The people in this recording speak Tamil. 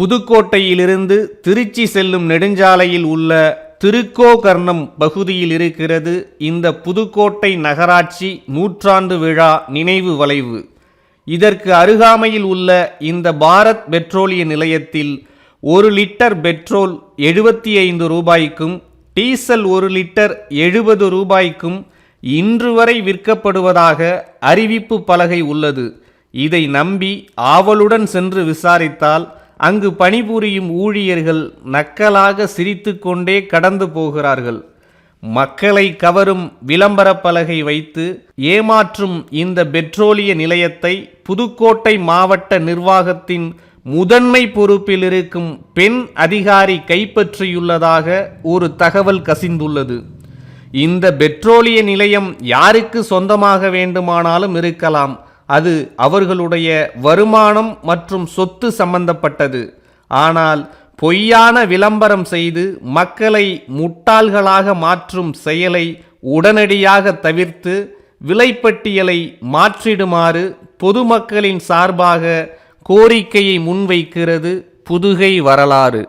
புதுக்கோட்டையிலிருந்து திருச்சி செல்லும் நெடுஞ்சாலையில் உள்ள திருக்கோகர்ணம் பகுதியில் இருக்கிறது இந்த புதுக்கோட்டை நகராட்சி நூற்றாண்டு விழா நினைவு வளைவு. இதற்கு அருகாமையில் உள்ள இந்த பாரத் பெட்ரோலிய நிலையத்தில் ஒரு லிட்டர் பெட்ரோல் எழுபத்தி ஐந்து ரூபாய்க்கும் டீசல் ஒரு லிட்டர் எழுபது ரூபாய்க்கும் இன்று வரை விற்கப்படுவதாக அறிவிப்பு பலகை உள்ளது. இதை நம்பி ஆவலுடன் சென்று விசாரித்தால் அங்கு பணிபுரியும் ஊழியர்கள் நக்கலாக சிரித்துக்கொண்டே கடந்து போகிறார்கள். மக்களை கவரும் விளம்பரப் பலகை வைத்து ஏமாற்றும் இந்த பெட்ரோலிய நிலையத்தை புதுக்கோட்டை மாவட்ட நிர்வாகத்தின் முதன்மை பொறுப்பில் இருக்கும் பெண் அதிகாரி கைப்பற்றியுள்ளதாக ஒரு தகவல் கசிந்துள்ளது. இந்த பெட்ரோலிய நிலையம் யாருக்கு சொந்தமாக வேண்டுமானாலும் இருக்கலாம். அது அவர்களுடைய வருமானம் மற்றும் சொத்து சம்பந்தப்பட்டது. ஆனால் பொய்யான விளம்பரம் செய்து மக்களை முட்டாள்களாக மாற்றும் செயலை உடனடியாக தவிர்த்து விலைப்பட்டியலை மாற்றிடுமாறு பொதுமக்களின் சார்பாக கோரிக்கையை முன்வைக்கிறது புதுகை வரலாறு.